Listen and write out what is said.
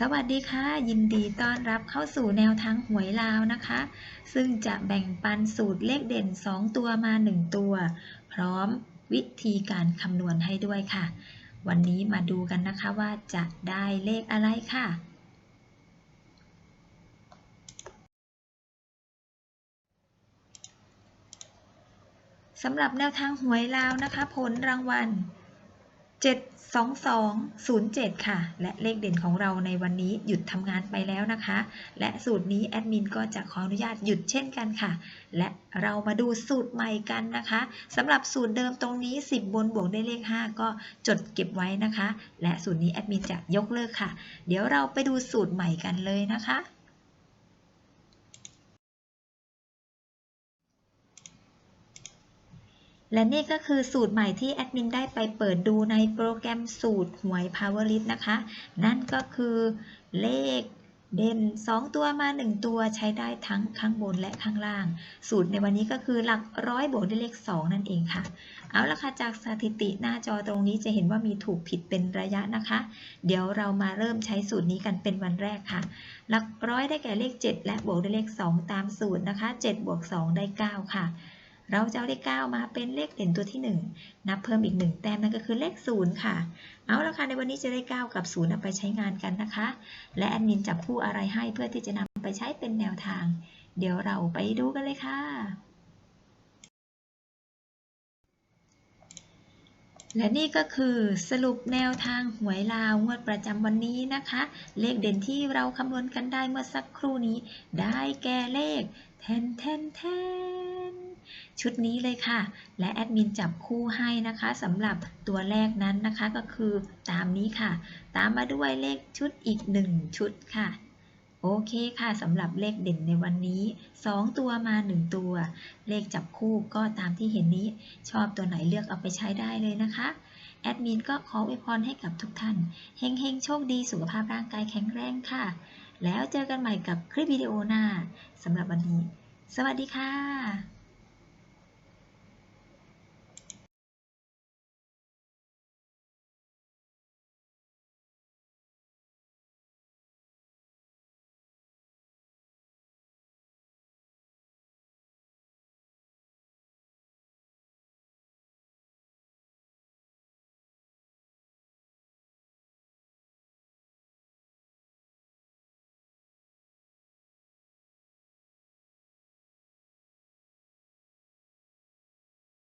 สวัสดีค่ะ ยินดีต้อนรับเข้าสู่แนวทางหวยลาวนะคะ ซึ่งจะแบ่งปันสูตรเลขเด่น 2 ตัวมา 1 ตัว พร้อมวิธีการคำนวณให้ด้วยค่ะ วันนี้มาดูกันนะคะว่าจะได้เลขอะไรค่ะ สำหรับแนวทางหวยลาวนะคะ ผลรางวัล 72207 ค่ะ และเลขเด่นของเราในวันนี้หยุดทำงานไปแล้วนะคะ และสูตรนี้แอดมินก็จะขออนุญาตหยุดเช่นกันค่ะ และเรามาดูสูตรใหม่กันนะคะสำหรับสูตรเดิมตรงนี้ 10 บนบวกได้เลข 5 ก็จดเก็บไว้นะคะ และสูตรนี้แอดมินจะยกเลิกค่ะ เดี๋ยวเราไปดูสูตรใหม่กันเลยนะคะ และนี่ก็คือสูตรใหม่ที่แอดมินได้ไปเปิดดูในโปรแกรมสูตรหวย Power List นะคะ นั่นก็คือเลขเด่น 2 ตัวมา 1 ตัวใช้ได้ทั้งข้างบนและข้างล่าง สูตรในวันนี้ก็คือหลักร้อยบวกด้วยเลข 2 นั่นเองค่ะ เอาละค่ะ จากสถิติหน้าจอตรงนี้จะเห็นว่ามีถูกผิดเป็นระยะนะคะ เดี๋ยวเรามาเริ่มใช้สูตรนี้กันเป็นวันแรกค่ะ หลักร้อยได้แก่เลข 7 และบวกด้วยเลข 2 ตามสูตรนะคะ 7 บวก 2 ได้ 9 ค่ะ เราจะเอาเลข 9 มาเป็นเลขเด่นตัวที่ 1 นับเพิ่มอีก 1 แต้มนั่นก็คือเลข 0 ค่ะ เอาละค่ะ ในวันนี้จะได้ 9 กับ 0นำไปใช้งานกันนะคะ และแอดมินจับคู่อะไรให้เพื่อที่จะนำไปใช้เป็นแนวทาง เดี๋ยวเราไปดูกันเลยค่ะและนี่ก็คือสรุปแนวทางหวยลาวงวดประจำวันนี้นะคะ เลขเด่นที่เราคำนวณกันได้เมื่อสักครู่นี้ ได้แก่เลขแทนแทนแทน ชุดนี้เลยค่ะ และแอดมินจับคู่ให้นะคะสำหรับตัวแรกนั้นนะคะก็คือตามนี้ค่ะ ตามมาด้วยเลขชุดอีก 1 ชุดค่ะโอเคค่ะสำหรับเลขเด่นในวันนี้ 2 ตัวมา 1 ตัว เลขจับคู่ก็ตามที่เห็นนี้ ชอบตัวไหนเลือกเอาไปใช้ได้เลยนะคะ แอดมินก็ขออวยพรให้กับทุกท่านเฮงๆ โชคดีสุขภาพร่างกายแข็งแรงค่ะ แล้วเจอกันใหม่กับคลิปวิดีโอหน้าสำหรับวันนี้ สวัสดีค่ะ